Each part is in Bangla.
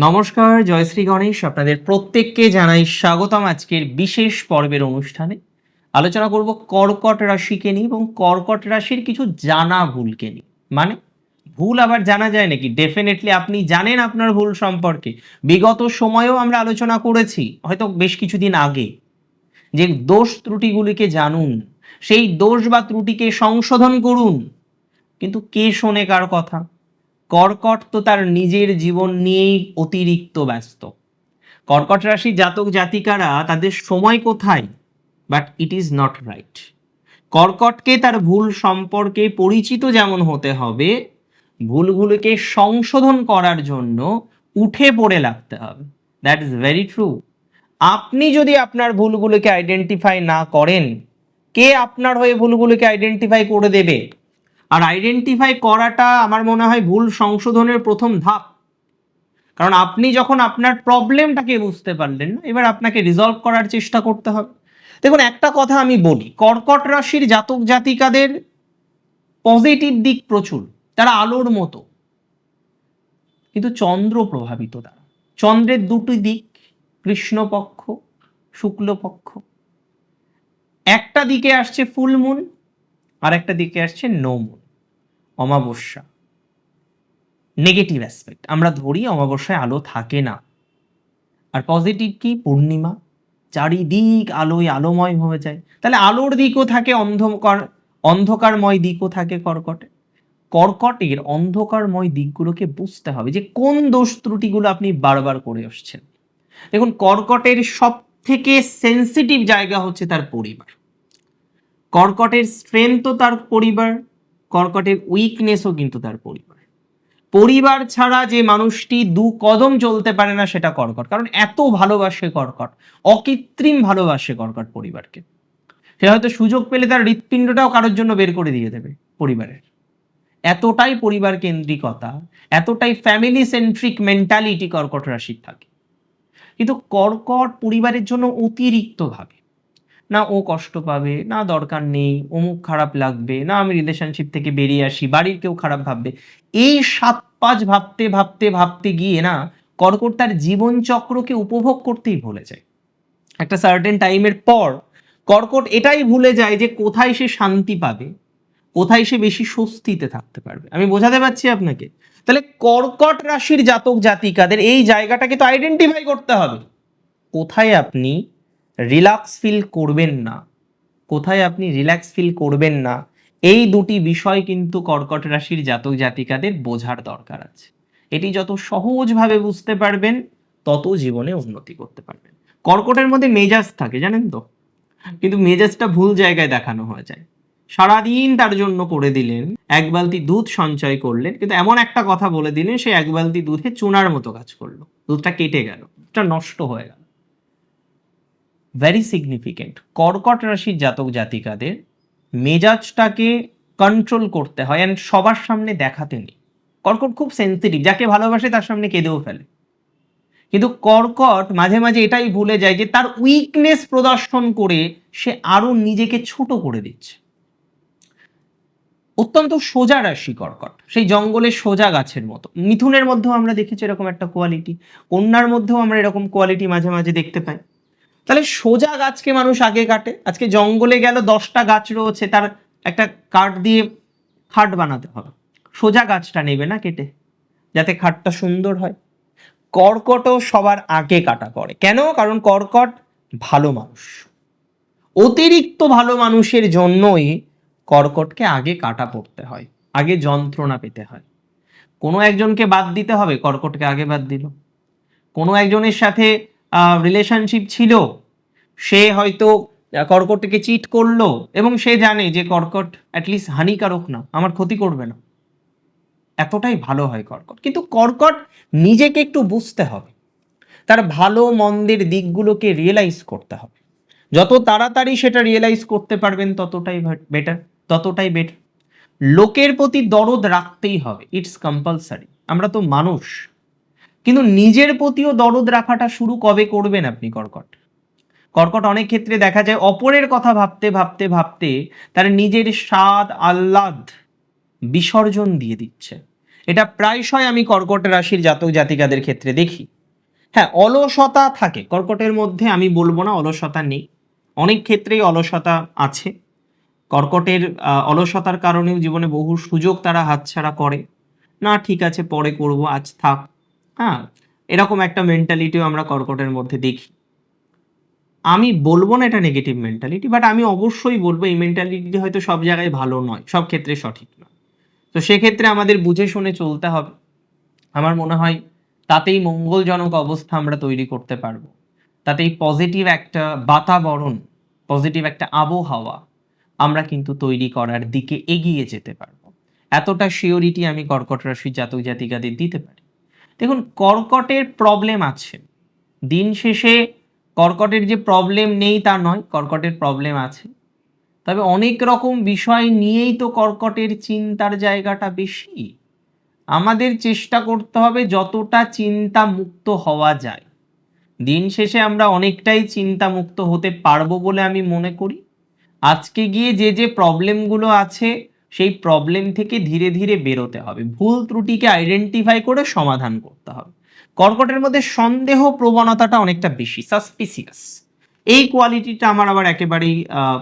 নমস্কার জয়শ্রী গণেশ। আপনাদের প্রত্যেককে জানাই স্বাগতম আজকের বিশেষ পর্বের অনুষ্ঠানে। আলোচনা করব কর্কট রাশিকে নিয়ে এবং কর্কট রাশির কিছু জানা ভুলকে নিয়ে। মানে ভুল আবার জানা যায় নাকি? ডেফিনেটলি আপনি জানেন আপনার ভুল সম্পর্কে। বিগত সময়েও আমরা আলোচনা করেছি, হয়তো বেশ কিছুদিন আগে, যে দোষ ত্রুটিগুলিকে জানুন, সেই দোষ বা ত্রুটিকে সংশোধন করুন। কিন্তু কে শোনে কার কথা? কর্কট তো তার নিজের জীবন নিয়েই অতিরিক্ত ব্যস্ত। কর্কট রাশি জাতক জাতিকারা তাদের সময় কোথায়? But it is not right কর্কটকে তার ভুল সম্পর্কে পরিচিত যেমন হতে হবে, ভুলগুলোকে সংশোধন করার জন্য উঠে পড়ে লাগতে হবে। দ্যাট ইজ ভেরি ট্রু আপনি যদি আপনার ভুলগুলোকে আইডেন্টিফাই না করেন, কে আপনার হয়ে ভুলগুলোকে আইডেন্টিফাই করে দেবে? আর আইডেন্টিফাই করাটা আমার মনে হয় ভুল সংশোধনের প্রথম ধাপ। কারণ আপনি যখন আপনার প্রবলেমটাকে বুঝতে পারলেন না, এবার আপনাকে রিজলভ করার চেষ্টা করতে হবে। দেখুন, একটা কথা আমি বলি, কর্কট রাশির জাতক জাতিকাদের পজিটিভ দিক প্রচুর, তারা আলোর মতো। কিন্তু চন্দ্র প্রভাবিত তারা। চন্দ্রের দুটি দিক, কৃষ্ণপক্ষ, শুক্লপক্ষ। একটা দিকে আসছে ফুল মুন আর একটা দিকে আসছে নোমুন অমাবস্যা। নেগেটিভ অ্যাসপেক্ট আমরা ধরি অমাবস্যায় আলো থাকে না। আর পজিটিভ কি? পূর্ণিমা। চারিদিক আলোয় আলোময় হয়ে যায়। তাহলে আলোর দিকও থাকে, অন্ধকার, অন্ধকারময় দিকও থাকে কর্কটে। কর্কটের অন্ধকারময় দিকগুলোকে বুঝতে হবে যে কোন দোষ ত্রুটিগুলো আপনি বারবার করে আসছেন। দেখুন, কর্কটের সব থেকে সেন্সিটিভ জায়গা হচ্ছে তার পরিবার। কর্কটের স্ট্রেংথও তার পরিবার, কর্কটের উইকনেসও কিন্তু তার পরিবার। পরিবার ছাড়া যে মানুষটি দু কদম চলতে পারে না, সেটা কর্কট। কারণ এত ভালোবাসে কর্কট, অকৃত্রিম ভালোবাসে কর্কট পরিবারকে। সে হয়তো সুযোগ পেলে তার হৃৎপিণ্ডটাও কারোর জন্য বের করে দিয়ে দেবে পরিবারের। এতটাই পরিবার কেন্দ্রিকতা, এতটাই ফ্যামিলি সেন্ট্রিক মেন্টালিটি কর্কট রাশির থাকে। কিন্তু কর্কট পরিবারের জন্য অতিরিক্ত ভাবে না ও কষ্ট পাবে, না দরকার নেই, অমুক খারাপ লাগবে, না আমি রিলেশনশিপ থেকে বেরিয়ে আসি, বাড়ির কেউ খারাপ ভাববে। এই সাত পাঁচ ভাবতে ভাবতে ভাবতে গিয়ে না কর্কট তার জীবন চক্রকে উপভোগ করতেই ভুলে যায়। একটা সার্টেন টাইমের পর কর্কট এটাই ভুলে যায় যে কোথায় সে শান্তি পাবে, কোথায় সে বেশি স্বস্তিতে থাকতে পারবে। আমি বোঝাতে পারছি আপনাকে? তাহলে কর্কট রাশির জাতক জাতিকাদের এই জায়গাটাকে তো আইডেন্টিফাই করতে হবে। কোথায় আপনি রিল্যাক্স ফিল করবেন না। কোথায় আপনি রিল্যাক্স ফিল করবেন না? এই দুটি বিষয় কিন্তু কর্কট রাশির জাতক জাতিকাদের বোঝার দরকার আছে। এটি যত সহজভাবে বুঝতে পারবেন, তত জীবনে উন্নতি করতে পারবেন। কর্কটের মধ্যে মেজাজ থাকে, জানেন তো? কিন্তু মেজাজটা ভুল জায়গায় দেখানো হয়ে যায়। সারাদিন তার জন্য করে দিলেন, এক বালতি দুধ সঞ্চয় করলেন, কিন্তু এমন একটা কথা বলে দিলেন, সে এক বালতি দুধে চুনার মতো কাজ করল। দুধটা কেটে গেল, দুধটা নষ্ট হয়ে গেল। ভেরি সিগনিফিকেন্ট কর্কট রাশির জাতক জাতিকাদের মেজাজটাকে কন্ট্রোল করতে হয় অ্যান্ড সবার সামনে দেখাতে নেই। কর্কট খুব সেন্সিটিভ যাকে ভালোবাসে তার সামনে কেঁদেও ফেলে। কিন্তু কর্কট মাঝে মাঝে এটাই ভুলে যায় যে তার উইকনেস প্রদর্শন করে সে আরও নিজেকে ছোট করে দিচ্ছে। অত্যন্ত সোজা রাশি কর্কট, সেই জঙ্গলের সোজা গাছের মতো। মিথুনের মধ্যেও আমরা দেখেছি এরকম একটা কোয়ালিটি কন্যার মধ্যেও আমরা এরকম কোয়ালিটি মাঝে মাঝে দেখতে পাই। তাহলে সোজা গাছকে মানুষ আগে কাটে। আজকে জঙ্গলে গেল, দশটা গাছ রয়েছে, তার একটা কাঠ দিয়ে খাট বানাতে হবে। সোজা গাছটা নেবে না কেটে, যাতে খাটটা সুন্দর হয়। কর্কটও সবার আগে কাটা পড়ে কেন? কারণ কর্কট ভালো মানুষ। অতিরিক্ত ভালো মানুষের জন্যই কর্কটকে আগে কাটা পড়তে হয়, আগে যন্ত্রণা পেতে হয়। কোনো একজনকে বাদ দিতে হবে, কর্কটকে আগে বাদ দিল। কোনো একজনের সাথে রিলেশনশিপ ছিল। সে হয়তো কর্কটকে চিট করল এবং সে জানে যে কর্কট অ্যাটলিস্ট হানিকারক না, আমার ক্ষতি করবে না। এতটাই ভালো হয় কর্কট। কিন্তু কর্কট নিজেকে একটু বুঝতে হবে। তার ভালো মন্দের দিকগুলোকে রিয়েলাইজ করতে হবে। যত তাড়াতাড়ি সেটা রিয়েলাইজ করতে পারবেন, ততটাই বেটার ততটাই বেটার লোকের প্রতি দরদ রাখতেই হবে। ইটস কম্পালসারি আমরা তো মানুষ। কিন্তু নিজের প্রতিও দরদ রাখাটা শুরু কবে করবেন আপনি, কর্কট? কর্কট অনেক ক্ষেত্রে দেখা যায় অপরের কথা ভাবতে ভাবতে ভাবতে তার নিজের স্বাদ, আহ্লাদ বিসর্জন দিয়ে দিচ্ছে। এটা প্রায়শই আমি কর্কট রাশির জাতক জাতিকাদের ক্ষেত্রে দেখি। হ্যাঁ অলসতা থাকে। কর্কটের মধ্যে আমি বলব না অলসতা নেই। অনেক ক্ষেত্রেই অলসতা আছে। কর্কটের অলসতার কারণেও জীবনে বহু সুযোগ তারা হাতছাড়া করে। না, ঠিক আছে, পরে করব, আজ থাক। হ্যাঁ এরকম একটা মেন্টালিটিও আমরা কর্কটের মধ্যে দেখি। আমি বলব না এটা নেগেটিভ মেন্টালিটি বাট আমি অবশ্যই বলব এই মেন্টালিটি হয়তো সব জায়গায় ভালো নয়, সব ক্ষেত্রে সঠিক নয়। তো সেক্ষেত্রে আমাদের বুঝে শুনে চলতে হবে। আমার মনে হয় তাতেই মঙ্গলজনক অবস্থা আমরা তৈরি করতে পারব। তাতেই পজিটিভ একটা বাতাবরণ পজিটিভ একটা আবহাওয়া আমরা কিন্তু তৈরি করার দিকে এগিয়ে যেতে পারব। এতটা শিওরিটি আমি কর্কট রাশির জাতক জাতিকাদের দিতে পারি। দেখুন, কর্কটের প্রবলেম আছে। দিন শেষে কর্কটের যে প্রবলেম নেই তা নয়, কর্কটের প্রবলেম আছে। তবে অনেক রকম বিষয় নিয়েই তো কর্কটের চিন্তার জায়গাটা বেশি। আমাদের চেষ্টা করতে হবে যতটা চিন্তা মুক্ত হওয়া যায়। দিন শেষে আমরা অনেকটাই চিন্তা মুক্ত হতে পারব বলে আমি মনে করি। আজকে গিয়ে যে যে প্রবলেমগুলো আছে সেই প্রবলেম থেকে ধীরে ধীরে বেরোতে হবে। ভুল ত্রুটিকে আইডেন্টিফাই করে সমাধান করতে হবে। কর্কটের মধ্যে সন্দেহ প্রবণতাটা অনেকটা বেশি সাসপিসিয়াস এই কোয়ালিটিটা আমার আবার একেবারেই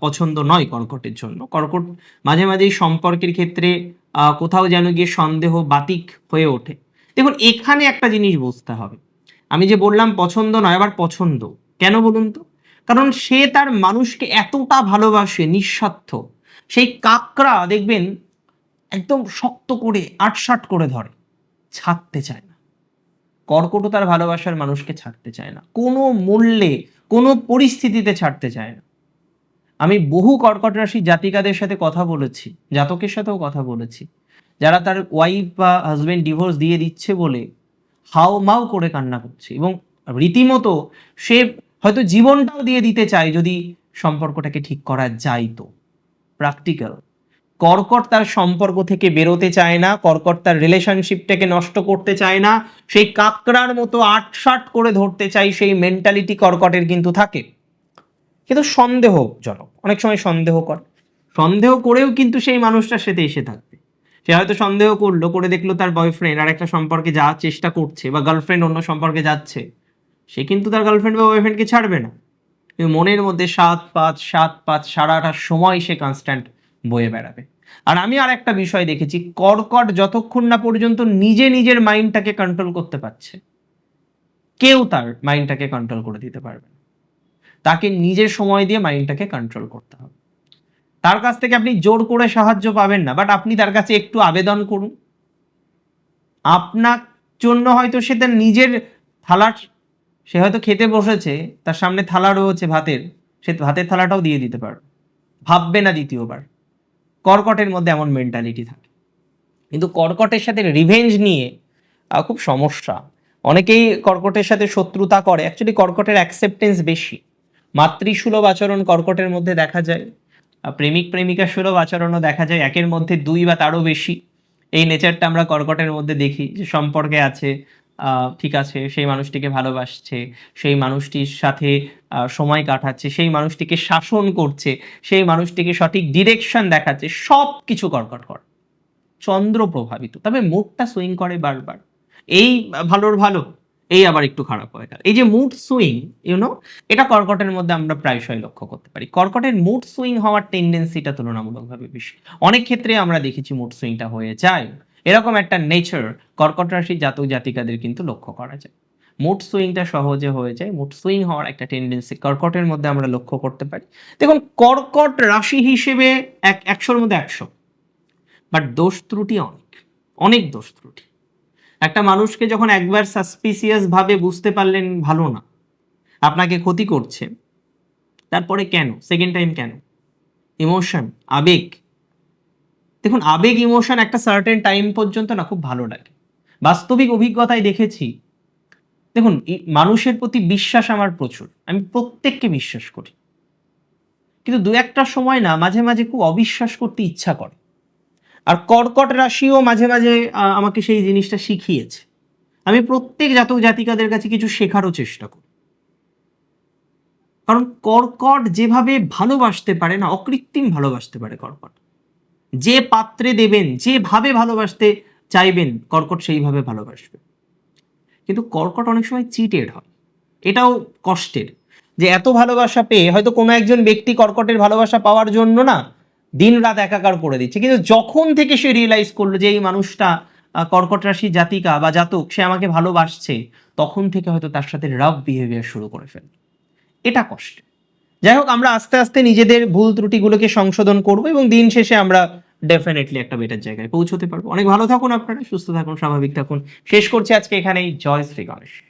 পছন্দ নয় কর্কটের জন্য। কর্কট মাঝে মাঝেই সম্পর্কের ক্ষেত্রে কোথাও যেন গিয়ে সন্দেহ বাতিক হয়ে ওঠে। দেখুন, এখানে একটা জিনিস বুঝতে হবে। আমি যে বললাম পছন্দ নয়, আবার পছন্দ। কেন বলুন তো? কারণ সে তার মানুষকে এতটা ভালোবাসে, নিঃস্বার্থ। সেই কাকরা দেখবেন একদম শক্ত করে আটসাট করে ধরে, ছাড়তে চায় না। কর্কটও তার ভালোবাসার মানুষকে ছাড়তে চায় না, কোনো মূল্যে, কোনো পরিস্থিতিতে ছাড়তে চায় না। আমি বহু কর্কট রাশির জাতিকাদের সাথে কথা বলেছি, জাতকের সাথেও কথা বলেছি। যারা তার ওয়াইফ বা হাজবেন্ড ডিভোর্স দিয়ে দিচ্ছে বলে হাও মাও করে কান্না করছে এবং রীতিমতো সে হয়তো জীবনটাও দিয়ে দিতে চায় যদি সম্পর্কটাকে ঠিক করা যায় তো। প্র্যাকটিক্যাল কর্কট তার সম্পর্ক থেকে বেরোতে চায় না, কর্কট তার রিলেশনশিপটাকে নষ্ট করতে চায় না, সেই কাকড়ার মতো আটসাট করে ধরতে চাই সেই মেন্টালিটি কর্কটের কিন্তু থাকে। কিন্তু সন্দেহজনক, অনেক সময় সন্দেহ করে, সন্দেহ করেও কিন্তু সেই মানুষটার সাথে এসে থাকবে। সে হয়তো সন্দেহ করল, করে দেখল তার বয়ফ্রেন্ড আর একটা সম্পর্কে যাওয়ার চেষ্টা করছে বা গার্লফ্রেন্ড অন্য সম্পর্কে যাচ্ছে, সে কিন্তু তার গার্লফ্রেন্ড বা বয়ফ্রেন্ডকে ছাড়বে না। মনের মধ্যে সাত পাঁচ সাত পাঁচ সারাটা সময় সে কনস্ট্যান্ট বয়ে বেড়াবে। আর আমি আর একটা বিষয় দেখেছি, কর্কট যতক্ষণ না পর্যন্ত নিজে নিজের মাইন্ডটাকে কন্ট্রোল করতে পারছে, কেউ তার মাইন্ডটাকে কন্ট্রোল করে দিতে পারবে তাকে নিজের সময় দিয়ে মাইন্ডটাকে কন্ট্রোল করতে হবে। তার কাছ থেকে আপনি জোর করে সাহায্য পাবেন না বাট আপনি তার কাছে একটু আবেদন করুন। আপনার জন্য হয়তো সে তার নিজের থালার সে হয়তো খেতে বসেছে, তার সামনে থালা রয়েছে ভাতের, সে ভাতের থালাটাও দিয়ে দিতে পারবে। ভাববে না দ্বিতীয়বার। কর্কটের মধ্যে এমন মেন্টালিটি থাকে। কিন্তু কর্কটের সাথে রিভেঞ্জ নিয়ে খুব সমস্যা। অনেকেই কর্কটের সাথে শত্রুতা করে। অ্যাকচুয়ালি কর্কটের অ্যাকসেপ্টেন্স বেশি। মাতৃসুলভ আচরণ কর্কটের মধ্যে দেখা যায়। প্রেমিক, প্রেমিকা সুলভ আচরণও দেখা যায়। একের মধ্যে দুই বা তারও বেশি। এই নেচারটা আমরা কর্কটের মধ্যে দেখি যে সম্পর্কে আছে ঠিক আছে, সেই মানুষটিকে ভালোবাসছে, সেই মানুষটির সাথে সময় কাটাচ্ছে, সেই মানুষটিকে শাসন করছে, সেই মানুষটিকে সঠিক ডিরেকশন দেখাচ্ছে সব কিছু কর্কট করে। চন্দ্র প্রভাবিত, তবে মুডটা সুইং করে বারবার। এই ভালোর ভালো, এই আবার একটু খারাপ হয়ে গেল। এই যে মুড সুইং ইউনো এটা কর্কটের মধ্যে আমরা প্রায়শই লক্ষ্য করতে পারি। কর্কটের মুড সুইং হওয়ার টেন্ডেন্সিটা তুলনামূলকভাবে বেশি। অনেক ক্ষেত্রে আমরা দেখেছি মুড সুইংটা হয়ে যায়। এরকম একটা নেচার কর্কট রাশির জাতক জাতিকাদের কিন্তু লক্ষ্য করা যায়। মুড সুইংটা সহজে হয়ে যায়। মুড সুইং হওয়ার একটা টেন্ডেন্সি কর্কটের মধ্যে আমরা লক্ষ্য করতে পারি। দেখুন, কর্কট রাশি হিসেবে এক, একশোর মধ্যে একশো। বাট দোষ ত্রুটি অনেক। অনেক দোষ ত্রুটি। একটা মানুষকে যখন একবার সাসপিসিয়াস ভাবে বুঝতে পারলেন, ভালো না। আপনাকে ক্ষতি করছে। তারপরে কেন? সেকেন্ড টাইম কেন? ইমোশন আবেগ। দেখুন, আবেগ ইমোশন একটা সার্টেন টাইম পর্যন্ত না খুব ভালো লাগে। বাস্তবিক অভিজ্ঞতায় দেখেছি, দেখুন মানুষের প্রতি বিশ্বাস আমার প্রচুর। আমি প্রত্যেককে বিশ্বাস করি। কিন্তু দু একটা সময় না, মাঝে মাঝে খুব অবিশ্বাস করতে ইচ্ছা করে। আর কর্কট রাশিও মাঝে মাঝে আমাকে সেই জিনিসটা শিখিয়েছে। আমি প্রত্যেক জাতক জাতিকাদের কাছে কিছু শেখারও চেষ্টা করি। কারণ কর্কট যেভাবে ভালোবাসতে পারে না, অকৃত্রিম ভালোবাসতে পারে কর্কট। যে পাত্রে দেবেন, যেভাবে ভালোবাসতে চাইবেন, কর্কট সেইভাবে ভালোবাসবে। কিন্তু কর্কট অনেক সময় চিটেড হয়। এটাও কষ্টের। যে এত ভালোবাসা পেয়ে হয়তো কোনো একজন ব্যক্তি কর্কটের ভালোবাসা পাওয়ার জন্য না দিন রাত একাকার করে দিচ্ছে। কিন্তু যখন থেকে সে রিয়েলাইজ করল যে এই মানুষটা কর্কট রাশি জাতিকা বা জাতক, সে আমাকে ভালোবাসছে, তখন থেকে হয়তো তার সাথে রাফ বিহেভিয়ার শুরু করে ফেল এটা কষ্ট যাই হোক, আমরা আস্তে আস্তে নিজেদের ভুল ত্রুটিগুলোকে সংশোধন করব এবং দিন শেষে আমরা ডেফিনেটলি একটা বেটার জায়গায় পৌঁছতে পারব। অনেক ভালো থাকুন আপনারা, সুস্থ থাকুন, স্বাভাবিক থাকুন। শেষ করছি আজকে এখানেই। জয় শ্রী গণেশ।